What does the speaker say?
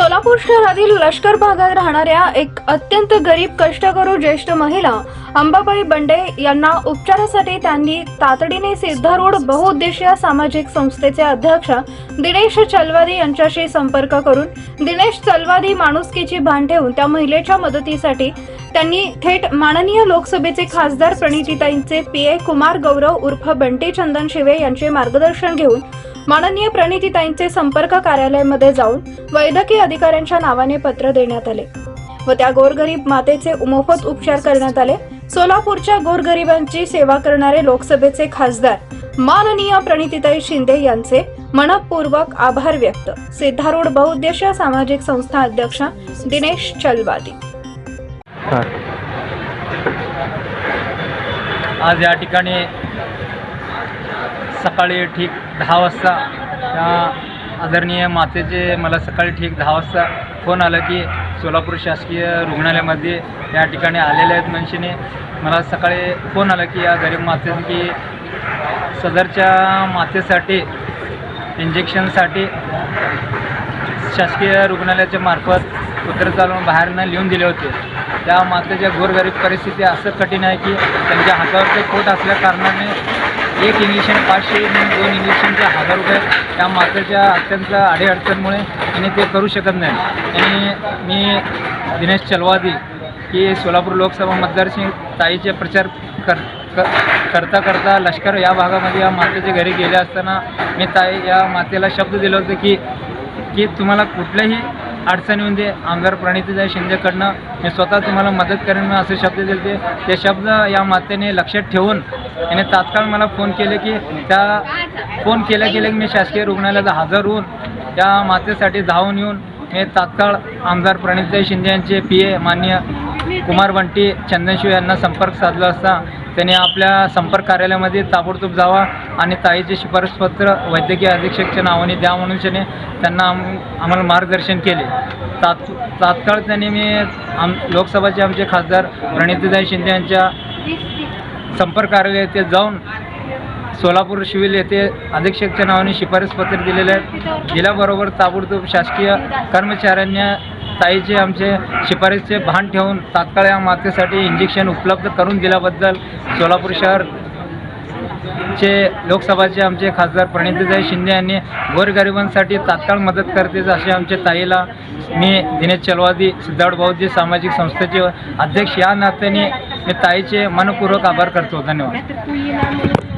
सोलापूर शहरातील लष्कर भागात राहणाऱ्या एक अत्यंत गरीब कष्टकरू ज्येष्ठ महिला अंबाबाई बंडे यांना उपचारासाठी त्यांनी तातडीने सिद्धारूढ बहुउद्देशीय सामाजिक संस्थेचे अध्यक्ष दिनेश चलवादी यांच्याशी संपर्क करून दिनेश चलवादी माणुसकीची भान ठेवून त्या महिलेच्या मदतीसाठी त्यांनी थेट माननीय लोकसभेचे खासदार प्रणितीताईंचे पी ए कुमार गौरव उर्फ बंटी चंदन शिवे यांचे मार्गदर्शन घेऊन माननीय प्रणितीताईंचे संपर्क कार्यालयामध्ये जाऊन वैद्यकीय अधिकाऱ्यांच्या नावाने पत्र देण्यात आले व त्या गोरगरीब मातेचे मोफत उपचार करण्यात आले. सोलापूरच्या गोरगरिबांची सेवा करणारे लोकसभेचे खासदार माननीय प्रणितीताई शिंदे यांचे मनपूर्वक आभार व्यक्त. सिद्धारूढ बहुउद्देशीय सामाजिक संस्था अध्यक्ष दिनेश चलवादी. आज या ठिकाणी सकाळी ठीक दहा वाजता त्या आदरणीय मातेचे मला सकाळी ठीक दहा वाजता फोन आला की सोलापूर शासकीय रुग्णालयामध्ये या ठिकाणी आलेले आहेत मनशीने. मला सकाळी फोन आला की या गरीब माते की सदरच्या मातेसाठी इंजेक्शनसाठी शासकीय रुग्णालयाच्या मार्फत पत्र चालवून बाहेरनं लिहून दिले होते. त्या मातेच्या गोरगरीब परिस्थिती असं कठीण आहे की त्यांच्या हातावरचे पोट असल्या कारणाने एक इंजेक्शन पाचशे म्हणून दोन इंजेक्शनचे हजार रुपये त्या मातेच्या अत्यंत अडीअडचणमुळे त्यांनी ते करू शकत नाही. आणि मी दिनेश चलवादी की सोलापूर लोकसभा मतदारसंघ ताईचे प्रचार कर क- करता करता लष्कर या भागामध्ये या मातेच्या घरी गेले असताना मी ताई या मातेला शब्द दिलं होतं की की तुम्हाला कुठल्याही अडचण येऊन दे म्हणजे आमदार प्रणितीताई शिंदेकडनं मी स्वतः तुम्हाला मदत करेन मी असे शब्द दिले ते ते शब्द या मातेने लक्षात ठेवून याने तात्काळ मला फोन केले की त्या फोन केल्या गेले की मी शासकीय रुग्णालयात हजर होऊन त्या मातेसाठी धावून येऊन मी तात्काळ आमदार प्रणितीताई शिंदे यांचे पी ए मान्य कुमार बंटी चंदनशिव यांना संपर्क साधला असता. त्यांनी आपल्या संपर्क कार्यालयामध्ये ताबडतोब जावा आणि ताईचे शिफारसपत्र वैद्यकीय अधीक्षकच्या नावाने द्या म्हणून त्याने त्यांना आम आम्हाला मार्गदर्शन केले. तात तात्काळ त्यांनी मी आम लोकसभाचे आमचे खासदार प्रणितीताई शिंदे यांच्या संपर्क कार्यालय येथे जाऊन सोलापूर शिविल येथे अधीक्षकच्या नावाने शिफारसपत्र दिलेले आहेत. दिल्याबरोबर ताबडतोब शासकीय कर्मचाऱ्यांनी ताईचे आमचे शिफारसचे भान ठेवून तात्काळ या मातेसाठी इंजेक्शन उपलब्ध करून दिल्याबद्दल सोलापूर शहर चे लोकसभाचे आमचे खासदार प्रणितीताई शिंदे यांनी गोरगरिबांसाठी तात्काळ मदत करते असे आमच्या ताईला मी दिनेश चलवादी सिद्धार्थ भाऊजी सामाजिक संस्थेचे अध्यक्ष या नात्याने मी ताईचे मनपूर्वक आभार करतो. धन्यवाद.